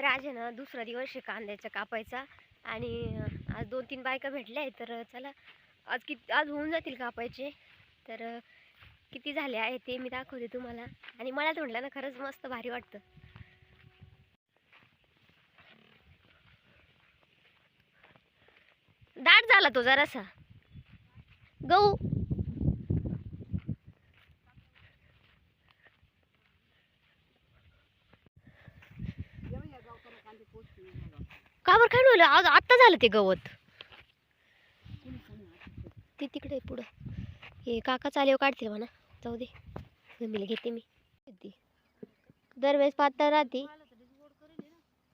तर आज आहे ना दुसरा दिवस आहे कांद्याचा कापायचा. आणि आज दोन तीन बायका भेटल्या आहेत तर चला आज किती आज होऊन जातील कापायचे. तर किती झाले आहे ते मी दाखवते तुम्हाला. आणि मला तर म्हटलं ना खरंच मस्त भारी वाटतं. दाट झाला तो जरासा. गहू. का काय नव्हलं आज आत्ता झालं ते गवत. ते तिकडे पुढं. हे काका चालेव काढतील म्हणा. जाऊ दे. जमील घेते मी. दरवेळेस पातळ राहते.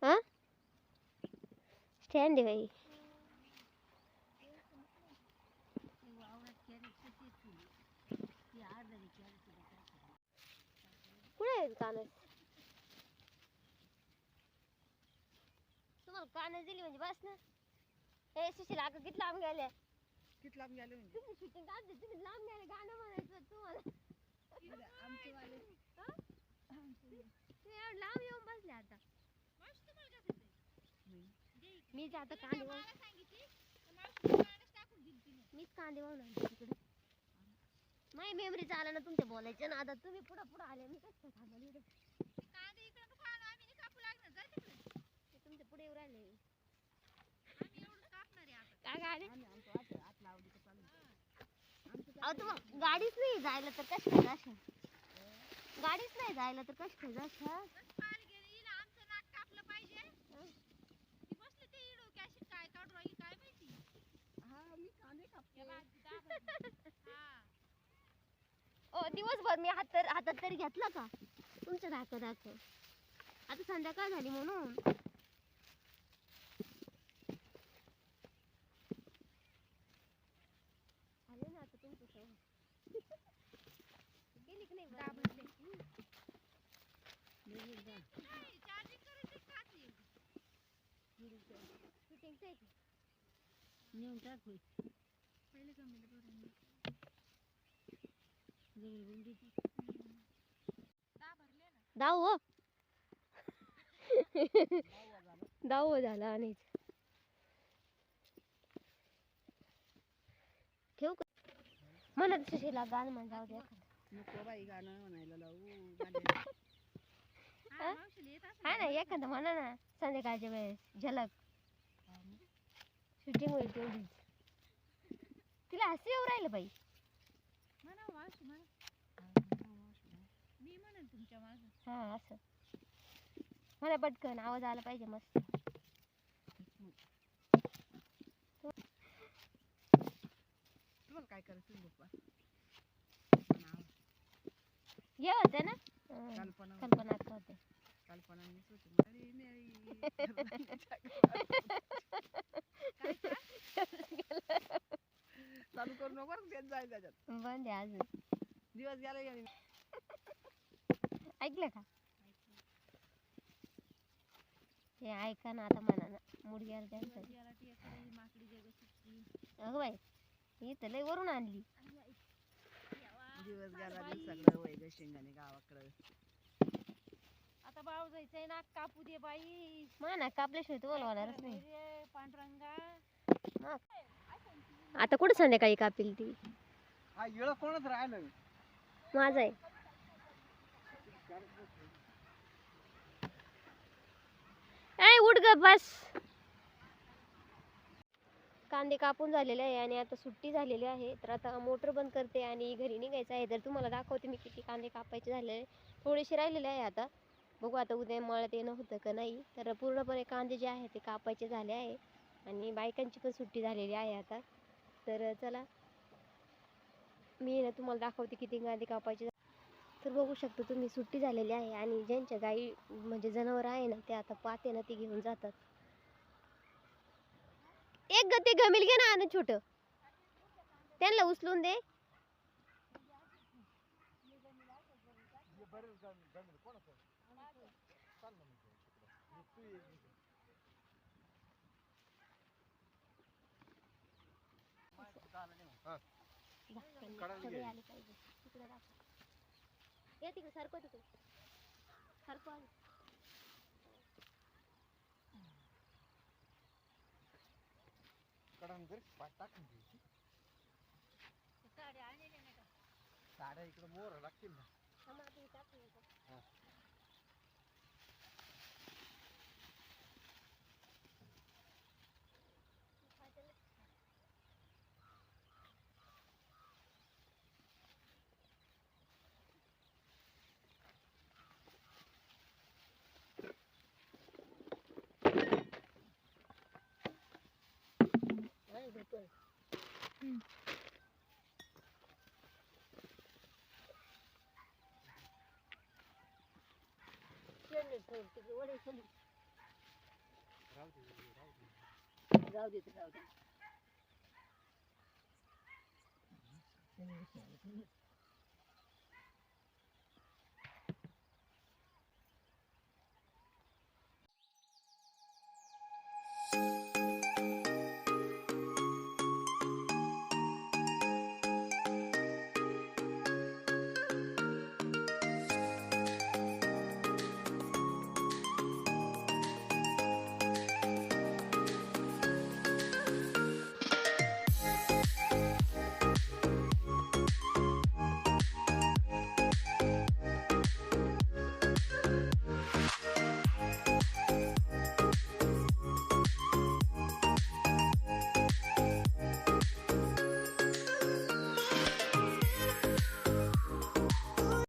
हां स्टँड आहे बाई. कुठे आहे कानस? म्हणजे बस ना. हे सुशील किती लांब गेल्या किती लांब गेले म्हणजे? तुम्ही शूटिंग काढते तुम्ही लांब गेले गाणं म्हणायचं तुम्हाला. हा? तुम्ही एवढं लांब येऊन बसले आता. मीच आता कांदे मीच कांदे वाहून आणते तिकडे. माझी मेमरी चाला ना तुमच्या बोलायचं ना आता. तुम्ही पुढं पुढं आले मी कसं थांबले इकडे ते तुमच्यापुढे येऊ राहिले काय गाडी अहो तुम्हाला गाडीच नाही जायला तर कशी काय जाशा गाडीच नाही जायला तर कशी काय जाशा ओ दिवसभर मी हात तर हातात तरी घेतला का? तुमचं दाखव दाखव. आता संध्याकाळ झाली म्हणून आले ना आता तुमचं सवय गेली की नाही बरं? शूटिंगचं आहे का? नेऊन टाक दाव हो. दाव हो झाला आणि. ठेवू का? म्हणत सुशीला गाणं म्हण जाऊ दे. नको बाई गाणं म्हणायला लावू. हा ना एखादं म्हणा ना संध्याकाळच्या वेळेस झलक. शूटिंग होईल तेवढीच. तिला हसी येऊ राहिलं बाई. हा असं. मला पटकन आवाज आला पाहिजे मस्त. तुम्हाला काय करायचं हे होते ना? कल्पना कल्पना अक्का होते. कल्पना मीच होती अरे नाही. चालू करू नको तेच जाईल त्याच्यात. बंद आहे अजून. दिवस गेला नाही. ऐकलं का? हे ऐका ना आता म्हणा ना. मुडग्यार त्यांचं अगं बाई ही तर लय वरून आणली. दिवस गेला सगळं शेंगाने गावाकडं. आता बाळ जायचंय ना कापू दे बाई. म्हणा कापल्याशिवाय नाही. रे पांढरंगा आता कुठं संध्याकाळी कापील ती? हा येळ कोणच राहिलं माझा आहे. ऐ उठ ग बस. कांदे कापून झालेले आहे आणि आता सुट्टी झालेली आहे. तर आता मोटर बंद करते आणि घरी निघायचं आहे. तर तुम्हाला दाखवते मी किती कांदे कापायचे झालेले थोडेसे राहिलेले आहे आता. बघू आता उद्या मळत येणं होतं का नाही. तर पूर्णपणे कांदे जे आहे ते कापायचे झाले आहे. आणि बायकांची पण सुट्टी झालेली आहे आता. तर चला. मी ना तुम्हाला दाखवते किती कांदे कापायचे तर बघू शकता तुम्ही सुट्टी झालेली आहे आणि ज्यांच्या गाई म्हणजे जनावरं आहे ना ते आता पाते ना ते घेऊन जातात. एक ग ते गमिल घे ना आणून छोट. त्यांना उचलून दे. पाहिजे तिकडे सरको तिकडे सरको आली टाकून द्यायची साड्या आणलेल्या नाही का साड्या इकडे मोर लागतील ना. टाकून येतो. हा. आणि झोपलं. शेंडे ठेव, तिकडे वडे खाली. राहू दे राहू दे जाऊ दे तर जाऊ दे